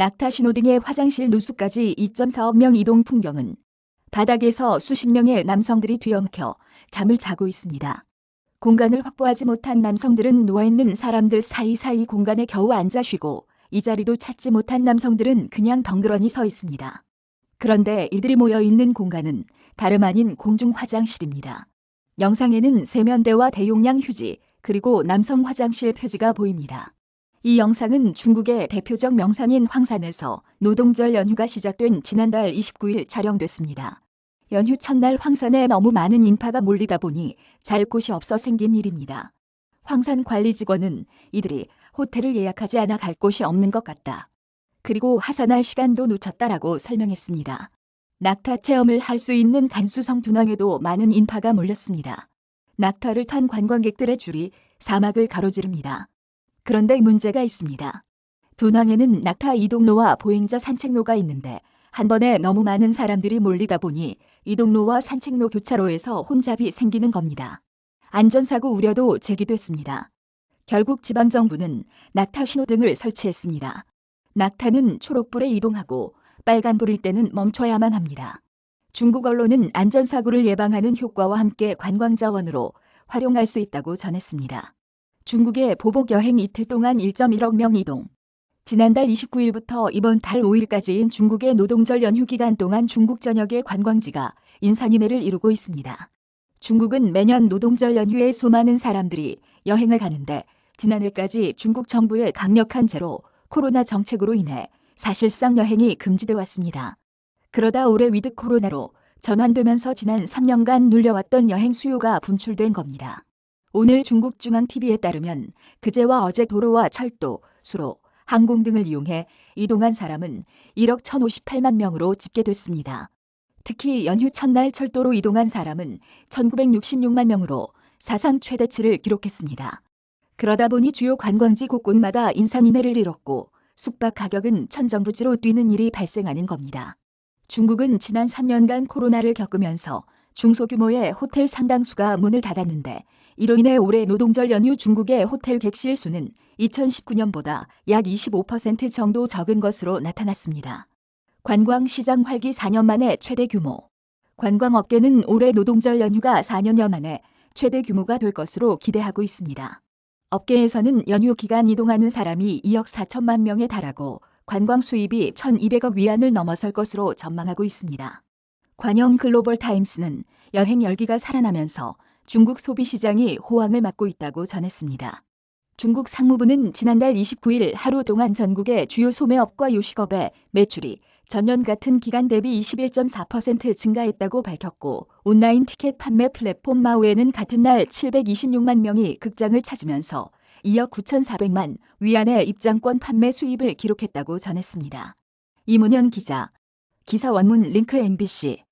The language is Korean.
낙타 신호등의 화장실 누수까지 2.4억 명 이동 풍경은 바닥에서 수십 명의 남성들이 뒤엉켜 잠을 자고 있습니다. 공간을 확보하지 못한 남성들은 누워있는 사람들 사이사이 공간에 겨우 앉아 쉬고 이 자리도 찾지 못한 남성들은 그냥 덩그러니 서 있습니다. 그런데 이들이 모여 있는 공간은 다름 아닌 공중 화장실입니다. 영상에는 세면대와 대용량 휴지, 그리고 남성 화장실 표지가 보입니다. 이 영상은 중국의 대표적 명산인 황산에서 노동절 연휴가 시작된 지난달 29일 촬영됐습니다. 연휴 첫날 황산에 너무 많은 인파가 몰리다 보니 잘 곳이 없어 생긴 일입니다. 황산 관리 직원은 이들이 호텔을 예약하지 않아 갈 곳이 없는 것 같다. 그리고 하산할 시간도 놓쳤다라고 설명했습니다. 낙타 체험을 할 수 있는 간수성 둔항에도 많은 인파가 몰렸습니다. 낙타를 탄 관광객들의 줄이 사막을 가로지릅니다. 그런데 문제가 있습니다. 둔항에는 낙타 이동로와 보행자 산책로가 있는데 한 번에 너무 많은 사람들이 몰리다 보니 이동로와 산책로 교차로에서 혼잡이 생기는 겁니다. 안전사고 우려도 제기됐습니다. 결국 지방정부는 낙타 신호등을 설치했습니다. 낙타는 초록불에 이동하고 빨간불일 때는 멈춰야만 합니다. 중국 언론은 안전사고를 예방하는 효과와 함께 관광자원으로 활용할 수 있다고 전했습니다. 중국의 보복 여행 이틀 동안 1.1억 명 이동. 지난달 29일부터 이번 달 5일까지인 중국의 노동절 연휴 기간 동안 중국 전역의 관광지가 인산인해를 이루고 있습니다. 중국은 매년 노동절 연휴에 수많은 사람들이 여행을 가는데 지난해까지 중국 정부의 강력한 제로 코로나 정책으로 인해 사실상 여행이 금지돼 왔습니다. 그러다 올해 위드 코로나로 전환되면서 지난 3년간 눌려왔던 여행 수요가 분출된 겁니다. 오늘 중국 중앙TV에 따르면 그제와 어제 도로와 철도, 수로, 항공 등을 이용해 이동한 사람은 1억 1,058만 명으로 집계됐습니다. 특히 연휴 첫날 철도로 이동한 사람은 1,966만 명으로 사상 최대치를 기록했습니다. 그러다 보니 주요 관광지 곳곳마다 인산인해를 이뤘고 숙박 가격은 천정부지로 뛰는 일이 발생하는 겁니다. 중국은 지난 3년간 코로나를 겪으면서 중소규모의 호텔 상당수가 문을 닫았는데 이로 인해 올해 노동절 연휴 중국의 호텔 객실 수는 2019년보다 약 25% 정도 적은 것으로 나타났습니다. 관광 시장 활기 4년 만에 최대 규모. 관광 업계는 올해 노동절 연휴가 4년여 만에 최대 규모가 될 것으로 기대하고 있습니다. 업계에서는 연휴 기간 이동하는 사람이 2억 4천만 명에 달하고 관광 수입이 1,200억 위안을 넘어설 것으로 전망하고 있습니다. 관영 글로벌 타임스는 여행 열기가 살아나면서 중국 소비 시장이 호황을 맞고 있다고 전했습니다. 중국 상무부는 지난달 29일 하루 동안 전국의 주요 소매업과 요식업의 매출이 전년 같은 기간 대비 21.4% 증가했다고 밝혔고 온라인 티켓 판매 플랫폼 마우에는 같은 날 726만 명이 극장을 찾으면서 2억 9,400만 위안의 입장권 판매 수입을 기록했다고 전했습니다. 이문현 기자, 기사 원문 링크 MBC